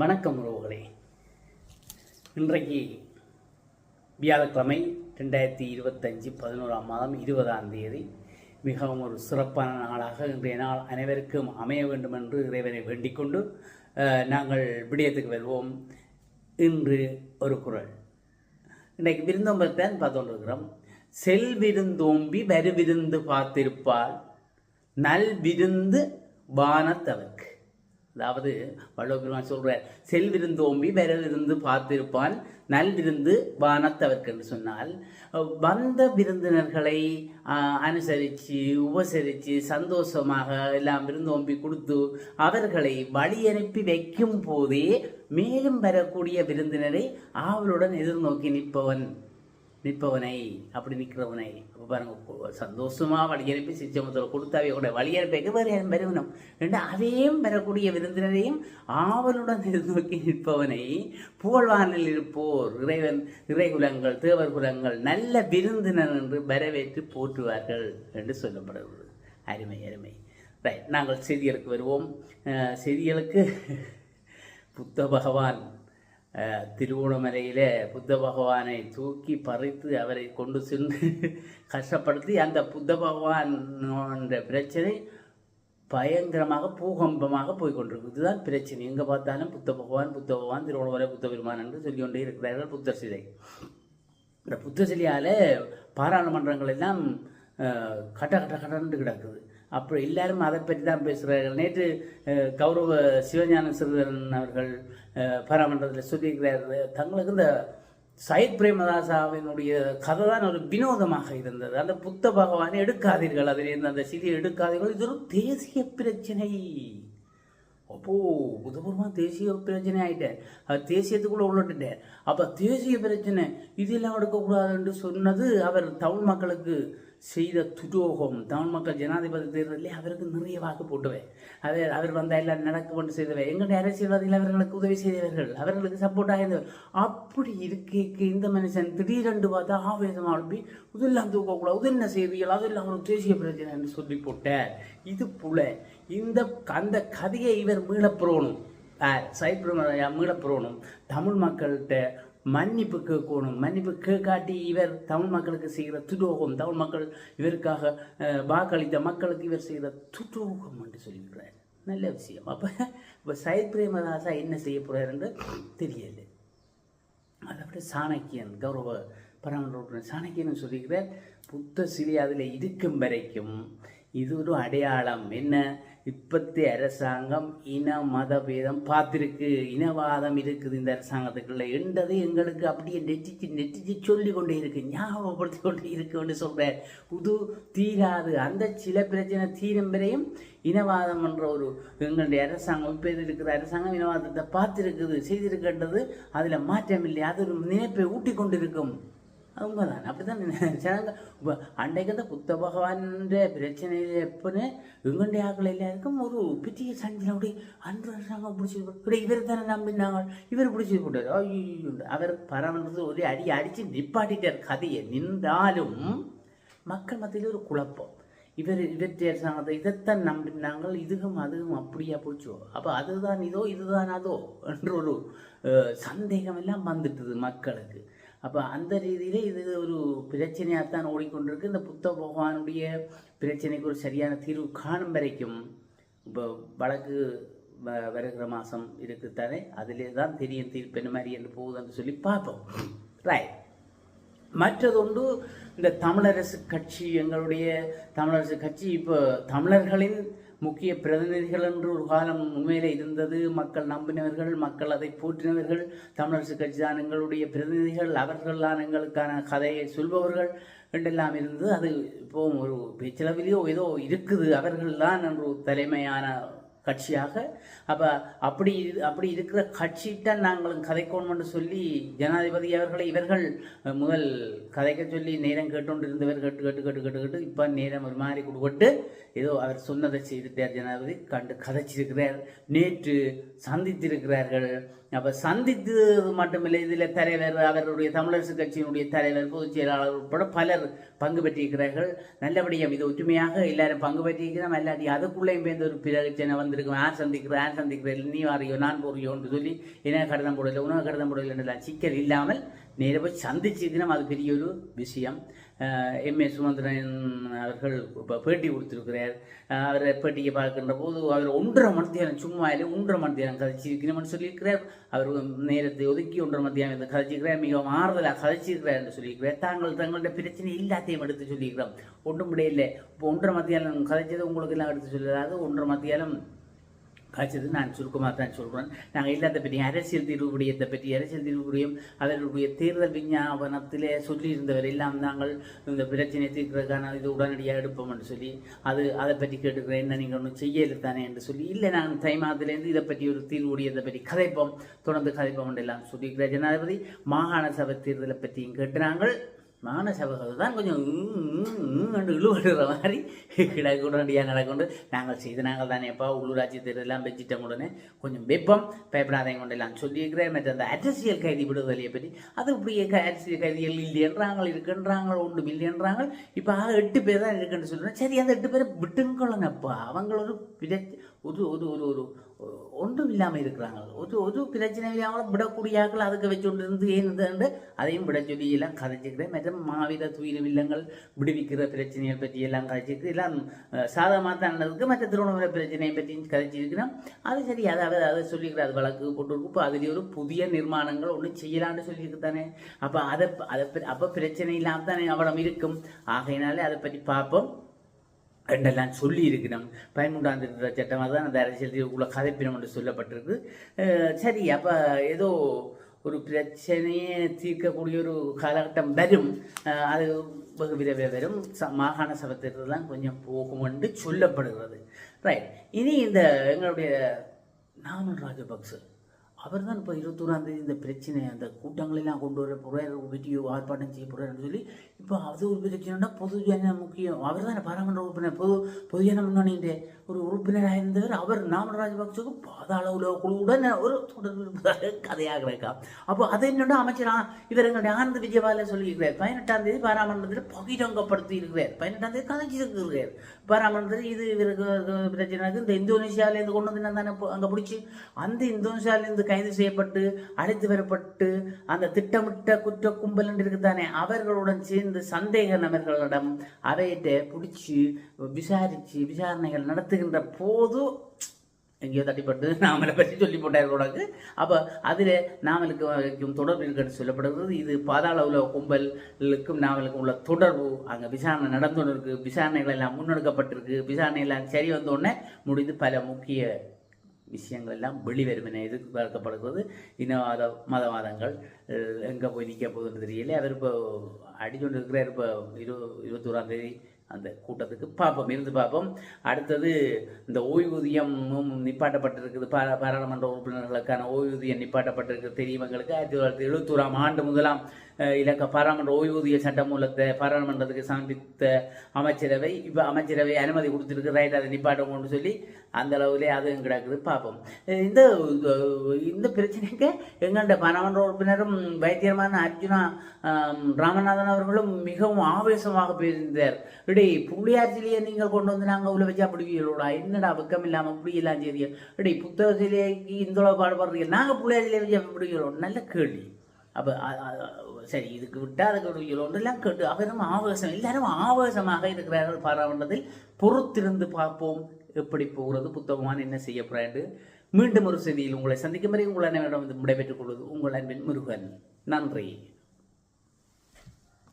வணக்கம் உறவுகளே. இன்றைக்கு வியாழக்கிழமை ரெண்டாயிரத்தி இருபத்தஞ்சி பதினோராம் மாதம் இருபதாம் தேதி. மிகவும் ஒரு சிறப்பான நாளாக இன்றைய நாள் அனைவருக்கும் அமைய வேண்டும் என்று இறைவனை வேண்டிக் கொண்டு நாங்கள் விடயத்துக்கு வருவோம். இன்று ஒரு குரல். இன்றைக்கு விருந்தோம்பத்தான் பார்த்துட்டு இருக்கிறோம் செல்விருந்தோம்பி வருவிருந்து பார்த்திருப்பால் நல் விருந்து வானத்தவர்க்கு. அதாவது வள்ளுவ சொல்கிறார் செல்விருந்தோம்பி விரலிருந்து பார்த்திருப்பான் நல்விருந்து வானத்தவர்க்கு என்று சொன்னால் வந்த விருந்தினர்களை அனுசரித்து உபசரித்து சந்தோஷமாக எல்லாம் விருந்தோம்பி கொடுத்து அவர்களை வழி அனுப்பி வைக்கும் போதே மேலும் வரக்கூடிய விருந்தினரை ஆவலுடன் எதிர்நோக்கி நிற்பவன். நிற்பவனை அப்படி நிற்கிறவனை. அப்போ பாருங்க சந்தோஷமாக வழியனுப்பி சிச்சமத்தில் கொடுத்தாவே கூட வழியனுப்பிக்க வேறு யாரும் ரெண்டு அவையும் பெறக்கூடிய விருந்தினரையும் ஆவலுடன் நோக்கி நிற்பவனை புகழ்வானில் இருப்போர் இறைவன் இறைகுலங்கள் தேவர் குலங்கள் நல்ல விருந்தினர் என்று வரவேற்று போற்றுவார்கள் என்று சொல்லப்படுகிறது. அருமை அருமை. ரைட் நாங்கள் செய்திகளுக்கு வருவோம். செய்திகளுக்கு புத்த பகவான் திருவோணமலையில் புத்த பகவானை தூக்கி பறித்து அவரை கொண்டு சென்று கஷ்டப்படுத்தி அந்த புத்த பகவான் என்ற பிரச்சனை பயங்கரமாக பூகம்பமாக போய்கொண்டிருக்கு இதுதான் பிரச்சனை. எங்கே பார்த்தாலும் புத்த பகவான் புத்த பகவான் திருவோணமலை புத்த பெருமான் என்று சொல்லிக்கொண்டே இருக்கிறார்கள் புத்த சிலை. இந்த புத்த சிலையால் பாராளுமன்றங்கள் எல்லாம் கட்ட கட்ட கட்டன்று கிடக்குது. அப்போ எல்லாரும் அதை பற்றி தான் பேசுகிறார்கள். நேற்று கௌரவ சிவஞான சிறுதரன் அவர்கள் பாராமன்றத்தில் பாராளுமன்றத்தில் சொல்லியிருக்கிறார் தங்களுக்கு இந்த சயித் பிரேமதாசாவினுடைய கதை தான் ஒரு வினோதமாக இருந்தது. அந்த புத்த பகவானை எடுக்காதீர்கள். அதில் இருந்த அந்த சிலையை எடுக்காதீர்கள். இது ஒரு தேசிய பிரச்சனை. அப்போ புதபூர்வமா தேசிய பிரச்சனை ஆயிட்டேன் அவர் தேசியத்துக்குள்ள உள்ளிட்டுட்டார் அப்ப தேசிய பிரச்சனை இதெல்லாம் எடுக்கக்கூடாதுன்னு சொன்னது அவர் தமிழ் மக்களுக்கு செய்த துரோகம். தமிழ் மக்கள் ஜனாதிபதி தேர்தலில் அவருக்கு நிறைய வாக்கு போட்டுவேன் அதே அவர் வந்தால் எல்லாம் நடக்க கொண்டு செய்தவை. எங்களுடைய அரசியல்வாதிகள் அவர்களுக்கு உதவி செய்தவர்கள். அவர்களுக்கு சப்போர்ட்டாக இருந்தவர். அப்படி இருக்க இந்த மனுஷன் திடீரென்று பார்த்தா ஆவேசமாக அனுப்பி இதெல்லாம் தூக்கக்கூடாது. இது என்ன செய்வீர்கள் அதெல்லாம் ஒரு தேசிய பிரச்சனை என்று சொல்லி போட்டார். இது போல இந்த அந்த கதையை இவர் மீளப்புறணும் சைப்ரமரையா மீளப்புறணும் தமிழ் மக்கள்கிட்ட மன்னிப்பு கேட்கணும். மன்னிப்பு கேட்காட்டி இவர் தமிழ் மக்களுக்கு செய்கிற துரோகம் தமிழ் மக்கள் இவருக்காக வாக்களித்த மக்களுக்கு இவர் செய்கிற துரோகம் என்று சொல்லியிருக்கிறார் நல்ல விஷயம். அப்போ இப்போ சைத் பிரேமதாசா என்ன செய்ய போகிறார் என்று தெரியல. அதை விட சாணக்கியன் கௌரவ பரமன் சாணக்கியன் சொல்லியிருக்கிறார் புத்த சிலை அதில் இருக்கும் வரைக்கும் இது ஒரு அடையாளம் என்ன? இப்பத்தி அரசாங்கம் இன மத பேதம் பார்த்துருக்கு. இனவாதம் இருக்குது இந்த அரசாங்கத்துக்குள்ள. என்றது எங்களுக்கு அப்படியே நெட்டிச்சு நெட்டிச்சு சொல்லி கொண்டே இருக்கு. ஞாபகப்படுத்தி கொண்டே இருக்குன்னு சொல்கிறேன் புது தீராது. அந்த சில பிரச்சனை தீரும் வரையும் இனவாதம் என்ற ஒரு எங்களுடைய அரசாங்கம் இப்போ இருக்கிற அரசாங்கம் இனவாதத்தை பார்த்துருக்குது செய்திருக்கின்றது. அதில் மாற்றம் இல்லை. அது ஒரு நினைப்பை ஊட்டி கொண்டிருக்கும். உண்மைதான் அப்படிதான் நினைச்சாங்க இப்போ அன்றைக்கு அந்த புத்த பகவான்ற பிரச்சனையில் எப்போன்னு எங்களுடைய ஆக்கள் எல்லாருக்கும் ஒரு பெரிய சண்டையில் அப்படி அன்று அரசாங்கம் பிடிச்சி இப்படி இவர் தானே நம்பினாங்க இவர் பிடிச்சி போட்டார் ஐயோ. அவர் பரவன்றது ஒரே அடி அடித்து நிப்பாட்டிட்டார். கதையை நின்றாலும் மக்கள் மத்தியில் ஒரு குழப்பம். இவர் இவற்றை அரசாங்கத்தை இதைத்தான் நம்பினாங்க இதுவும் அதுவும் அப்படியா போச்சோ. அப்போ அதுதான் இதோ இதுதான் அதோ என்ற ஒரு சந்தேகம் எல்லாம் வந்துட்டுது மக்களுக்கு. அப்போ அந்த ரீதியில் இது ஒரு பிரச்சனையாக தான் ஓடிக்கொண்டிருக்கு. இந்த புத்த பகவானுடைய பிரச்சனைக்கு ஒரு சரியான தீர்வு காணும் வரைக்கும் இப்போ வழக்கு வ- வருகிற மாதம் இருக்குத்தானே அதிலே தான் தெரியும் தீர்ப்பு என்ன மாதிரி என்று போகுதுன்னு சொல்லி பார்ப்போம். ரைட் மற்றதொன்று இந்த தமிழரசு கட்சி எங்களுடைய தமிழரசு கட்சி இப்போ தமிழர்களின் முக்கிய பிரதிநிதிகள் என்று ஒரு காலம் உண்மையிலே இருந்தது. மக்கள் நம்பினவர்கள் மக்கள் அதை போற்றினவர்கள் தமிழரசு கட்சி தான் எங்களுடைய பிரதிநிதிகள் அவர்கள்தான் எங்களுக்கான கதையை சொல்பவர்கள் என்றெல்லாம் இருந்தது. அது இப்போ ஒரு பேச்சளவிலேயோ ஏதோ இருக்குது. அவர்கள்தான் என்று ஒரு தலைமையான கட்சியாக. அப்போ அப்படி இரு- அப்படி இருக்கிற கட்சிகிட்ட நாங்களும் கதைக்கோணும்னு சொல்லி ஜனாதிபதி அவர்களை இவர்கள் முதல் கதைக்க சொல்லி நேரம் கேட்டுக்கொண்டு இருந்தவர் கேட்டு கேட்டு கேட்டு கேட்டு கேட்டு இப்போ நேரம் ஒரு மாதிரி கொடுக்கட்டு ஏதோ அவர் சொன்னதை செய்துட்டார் ஜனாதிபதி கண்டு கதைச்சிருக்கிறார் நேற்று சந்தித்திருக்கிறார்கள் அப்போ சந்தித்தது மட்டுமில்லை இதில் தலைவர் அவருடைய தமிழரசு கட்சியினுடைய தலைவர் பொதுச் செயலாளர் உட்பட பலர் பங்கு பெற்றிருக்கிறார்கள். நல்லபடியாக இது ஒற்றுமையாக எல்லாரும் பங்கு பெற்றிருக்கிறோம். இல்லாட்டி அதுக்குள்ளேயும் பேர்ந்து ஒரு பிரச்சனை வந்திருக்கும். யார் சந்திக்கிற யார் சந்திக்கிறேன் நீ வாரியோ நான் போறியோன்னு சொல்லி என்ன கடிதம் போடலை உணவு கடிதம் போடலை போடல சிக்கல் இல்லாமல் நேர போய் சந்திச்சதுன்னா அது பெரிய ஒரு விஷயம். எம் ஏ சுமந்திரன் அவர்கள் இப்போ பேட்டி கொடுத்துருக்கிறார். அஹ் அவரை பேட்டியை பார்க்கின்ற போது அவர் ஒன்றரை மணித்தியாலம் சும்மா இல்லை ஒன்றரை மணித்தியாலம் கதைச்சிருக்கணும்னு சொல்லியிருக்கிறார். அவர் நேரத்தை ஒதுக்கி ஒன்றரை மத்தியானம் இதை கதைச்சிருக்கிறார். மிகவும் ஆறுதலாக கதைச்சிருக்கிறார் என்று சொல்லியிருக்கிறார். தாங்கள் தங்களுடைய பிரச்சனை எல்லாத்தையும் எடுத்து சொல்லியிருக்கிறோம். ஒன்றும் முடியல இப்போ ஒன்றரை மத்தியாலம் கதைச்சது உங்களுக்கு எல்லாம் எடுத்து சொல்லலாது ஒன்றரை மத்தியாலம் காய்ச்சது நான் சுருக்கமாக தான் சொல்கிறேன் நாங்கள் இல்லாத பற்றி அரசியல் தீர்வு பற்றி அரசியல் தீர்வு விடயம் அவர்களுடைய தேர்தல் விஞ்ஞாபனத்திலே சொல்லியிருந்தவர் எல்லாம் நாங்கள் இந்த பிரச்சனை தீர்க்கிறதுக்கான இது உடனடியாக எடுப்போம் என்று சொல்லி அது அதை பற்றி கேட்டுக்கிறேன் என்ன நீங்கள் ஒன்றும் செய்யலை தானே என்று சொல்லி இல்லை நான் தை மாதத்துலேருந்து இதை பற்றி ஒரு தீர்வு பற்றி கதைப்போம் தொடர்ந்து கதைப்போம் என்று எல்லாம் சொல்லியிருக்கிற ஜனாதிபதி மாகாண சபை தேர்தலை பற்றியும் கேட்டுறாங்க மாகாண சபைகள் தான் கொஞ்சம் கண்டு இழுவடுற மாதிரி கிடக்கு உடனடியாக நடக்கொண்டு நாங்கள் செய்து நாங்கள் தானேப்பா உள்ளூராட்சி தேர்தலாம் வச்சிட்டோம் உடனே. கொஞ்சம் வெப்பம் பயப்படாதீங்க கொண்டு எல்லாம் சொல்லியிருக்கிறேன். மற்ற அந்த அரசியல் கைதி விடுதலையை பற்றி. அது இப்படியே அரசியல் கைதிகள் இல்லைன்றாங்க இருக்குன்றாங்க ஒன்று இல்லைன்றாங்க இப்போ ஆக எட்டு பேர் தான் இருக்குன்னு சொல்கிறேன் சரி அந்த எட்டு பேரை விட்டுங்கொள்ளுங்கப்பா. அவங்க ஒரு பிர ஒரு ஒரு ஒரு ஒன்றும் இல்லாமல் இருக்கிறாங்க ஒரு ஒரு பிரச்சனை இல்லாமல் விடக்கூடியாக்கள் அதுக்கு வச்சு கொண்டு இருந்து ஏன்னு அதையும் விட சொல்லி எல்லாம் கதைச்சிக்கிறேன் மற்றும் மாவீர துயிர வில்லங்கள் விடுவிக்கிற பிரச்சனையை பற்றி எல்லாம் கதைச்சிருக்கு எல்லாம் சாதகமாக தான் நடந்திருக்கு. மற்ற திருவண்ணாமலை பிரச்சனையை பற்றி கதைச்சிருக்கிறேன் அது சரி அதாவது அதை சொல்லிக்கிற அது வழக்கு போட்டுருக்கு இப்போ அதுலேயே ஒரு புதிய நிர்மாணங்கள் ஒன்று செய்யலான்னு சொல்லியிருக்கு தானே அப்போ அதை அதை அப்போ பிரச்சனை இல்லாமல் தானே அவ்வளவு இருக்கும். ஆகையினாலே அதை பற்றி பார்ப்போம். என்றெல்லாம் சொல்லி இருக்கிறோம் பயன்முண்டாம் திருத்த தான் அதுதான் அந்த அரசியல் உள்ள கதைப்பினம் என்று சொல்லப்பட்டிருக்கு. சரி அப்போ ஏதோ ஒரு பிரச்சனையை தீர்க்கக்கூடிய ஒரு காலகட்டம் வரும். அது வெகு விரைவில் வரும். ச- மாகாண சபை தேர்தல் தான் கொஞ்சம் போகும் என்று சொல்லப்படுகிறது. ரைட் இனி இந்த எங்களுடைய நாமல் ராஜபக்ச அவர் தான் இப்போ இருபத்தோராந்தேதி இந்த பிரச்சனை அந்த கூட்டங்களெல்லாம் கொண்டு வர போகிறார் வீடியோ ஆர்ப்பாட்டம் செய்ய போகிறார்னு சொல்லி இப்போ அது உறுப்பினர்னா பொது ஜன முக்கியம். அவர் தானே பாராளுமன்ற உறுப்பினர். பொது பொதுஜன முன்னணியின் ஒரு உறுப்பினராக இருந்தவர் அவர் நாமல் ராஜபக்சவுக்கு பாதாள உலக குழுவுடன் ஒரு தொடர்பு இருப்பதாக கதையாக கிடக்கா அப்போ அது என்னோட அமைச்சரா இவர் எங்களுடைய ஆனந்த விஜயபால சொல்லியிருக்கிறார். பதினெட்டாம் தேதி பாராளுமன்றத்தில் பகிரங்கப்படுத்தி இருக்கிறார். பதினெட்டாம் தேதி கதைச்சி இருக்கிறார் பாராளுமன்றத்தில் இது இவருக்கு பிரச்சனைக்கு இந்த இந்தோனேஷியாவிலேருந்து கொண்டு வந்து தானே அங்கே பிடிச்சி அந்த இந்தோனேஷியாவிலேருந்து கைது செய்யப்பட்டு அழைத்து வரப்பட்டு அந்த திட்டமிட்ட குற்ற கும்பல் என்று இருக்குதானே அவர்களுடன் சேர்ந்து சந்தேக நபர்களிடம் அவையிட்ட பிடிச்சி விசாரித்து விசாரணைகள் நடத்துகின்ற போது எங்கேயோ தட்டிப்பட்டு நாமலை பற்றி சொல்லி போட்டார் உனக்கு அப்போ அதில் நாமலுக்கு வகைக்கும் தொடர்பு இருக்குன்னு சொல்லப்படுகிறது. இது பாதாள உலக கும்பலுக்கும் நாவலுக்கும் உள்ள தொடர்பு. அங்கே விசாரணை நடந்துன்னு இருக்குது விசாரணைகள் எல்லாம் முன்னெடுக்கப்பட்டிருக்கு. விசாரணை எல்லாம் சரி வந்தோடனே முடிந்து பல முக்கிய விஷயங்கள் எல்லாம் வெளிவரும் என எதிர்பார்க்கப்படுகிறது இனவாத மதவாதங்கள் எங்கே போய் நிற்க போகுதுன்னு தெரியல. அவர் இப்போ அடிச்சொண்டு இருக்கிறார் இப்போ இரு இருபத்தோராந்தேதி அந்த கூட்டத்துக்கு பார்ப்போம் இருந்து பார்ப்போம். அடுத்தது இந்த ஓய்வூதியமும் நிப்பாட்டப்பட்டிருக்குது. பா பாராளுமன்ற உறுப்பினர்களுக்கான ஓய்வூதியம் நிப்பாட்டப்பட்டிருக்கு தெரியும் எங்களுக்கு ஆயிரத்தி தொள்ளாயிரத்தி எழுபத்தோராம் ஆண்டு முதலாம் இலக்க பாராளுமன்ற ஓய்வூதிய சட்டமூலத்தை பாராளுமன்றத்துக்கு சமர்ப்பித்த அமைச்சரவை இப்போ அமைச்சரவை அனுமதி கொடுத்துருக்கு. ரைட் அதை நிப்பாட்டணும்னு சொல்லி அந்த அளவுலே அதுவும் கிடக்குது. பார்ப்போம். இந்த இந்த பிரச்சனைக்கு எங்கள்கிட்ட பாராளுமன்ற உறுப்பினரும் வைத்தியமான அர்ஜுனா ராமநாதன் அவர்களும் மிகவும் ஆவேசமாக பேசியிருந்தார். இடே புள்ளியார்ச்சிலேயே நீங்கள் கொண்டு வந்து நாங்கள் உள்ள வச்சா பிடிவீங்களோடா என்னடா வெக்கம் இல்லாமல் பிடிக்கலாம் எல்லாம் செய்றீங்க இடே இந்த அளவு பாடுபடுறீங்க. நாங்கள் புள்ளியார்ச்சிலே வச்சா பிடிக்கிறோம் நல்ல கேள்வி. அப்போ சரி இதுக்கு விட்டால் அதுக்கு விடுகிறோம் கேட்டு அவரும் ஆவேசம் எல்லாரும் ஆவேசமாக இருக்கிறார்கள் பாராளுமன்றத்தில். பொறுத்திருந்து பார்ப்போம் எப்படி போகிறது. புத்தகமான என்ன செய்ய போகிறாண்டு மீண்டும் ஒரு செய்தியில் உங்களை சந்திக்கும் வரை உங்களை வந்து விடைபெற்றுக் கொள்வது உங்கள் அன்பின் முருகன். நன்றி.